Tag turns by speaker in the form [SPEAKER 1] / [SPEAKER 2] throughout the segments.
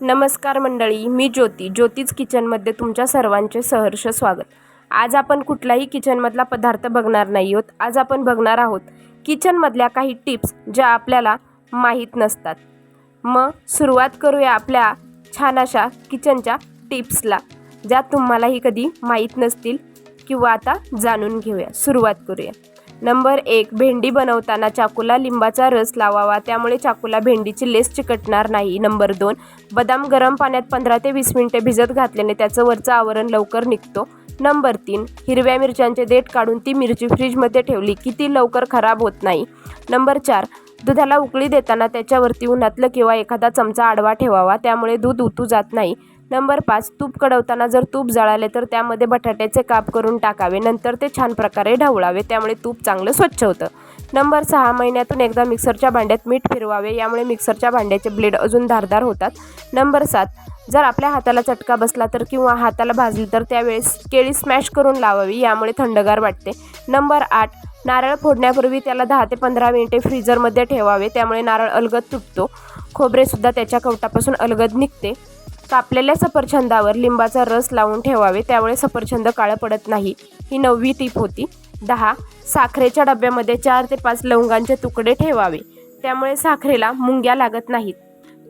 [SPEAKER 1] नमस्कार मंडळी मी ज्योती. ज्योतीच किचनमध्ये तुमच्या सर्वांचे सहर्ष स्वागत. आज आपण कुठलाही किचनमधला पदार्थ बघणार नाही आहोत. आज आपण बघणार आहोत किचनमधल्या काही टिप्स ज्या आपल्याला माहीत नसतात. मग सुरुवात करूया आपल्या छान अशा किचनच्या टिप्सला ज्या तुम्हालाही कधी माहीत नसतील किंवा आता जाणून घेऊया. सुरुवात करूया. नंबर एक भेंडी बनवताना चाकूला लिंबाचा रस लावावा त्यामुळे चाकूला भेंडीची लेस चिकटणार नाही. नंबर दोन बदाम गरम पाण्यात पंधरा ते वीस मिनिटे भिजत घातल्याने त्याचं वरचं आवरण लवकर निघतो. नंबर तीन हिरव्या मिरच्यांचे देठ काढून ती मिरची फ्रीजमध्ये ठेवली की ती लवकर खराब होत नाही. नंबर चार दुधाला उकळी देताना त्याच्यावरती उन्हातलं किंवा एखादा चमचा आडवा ठेवावा त्यामुळे दूध उतू जात नाही. नंबर पाच तूप कडवताना जर तूप जळाले तर त्यामध्ये बटाट्याचे काप करून टाकावे. नंतर ते छान प्रकारे ढवळावे. त्यामुळे तूप चांगलं स्वच्छ होतं. नंबर सहा महिन्यातून एकदा मिक्सरच्या भांड्यात मीठ फिरवावे. यामुळे मिक्सरच्या भांड्याचे ब्लेड अजून धारदार होतात. नंबर सात जर आपल्या हाताला चटका बसला तर किंवा हाताला भाजली तर त्यावेळेस केळी स्मॅश करून लावावी. यामुळे थंडगार वाटते. नंबर आठ नारळ फोडण्यापूर्वी त्याला दहा ते पंधरा मिनिटे फ्रीजरमध्ये ठेवावे. त्यामुळे नारळ अलगद तुटतो. खोबरेसुद्धा त्याच्या कवटापासून अलगद निघते. कापलेल्या सफरचंदावर लिंबाचा रस लावून ठेवावे त्यामुळे सफरचंद काळं पडत नाही. ही नववी टीप होती. दहा. साखरेच्या डब्यामध्ये चार ते पाच लवंगांचे तुकडे ठेवावे त्यामुळे साखरेला मुंग्या लागत नाहीत.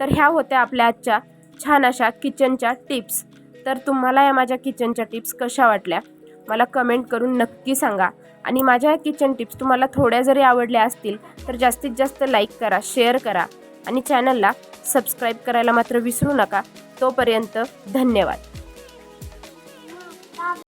[SPEAKER 1] तर ह्या होत्या आपल्या आजच्या छान अशा किचनच्या टिप्स. तर तुम्हाला या माझ्या किचनच्या टिप्स कशा वाटल्या मला कमेंट करून नक्की सांगा. आणि माझ्या या किचन टिप्स तुम्हाला थोड्या जरी आवडल्या असतील तर जास्तीत जास्त लाईक करा शेअर करा. आणि चॅनलला सबस्क्राईब करायला मात्र विसरू नका. तोपर्यंत धन्यवाद.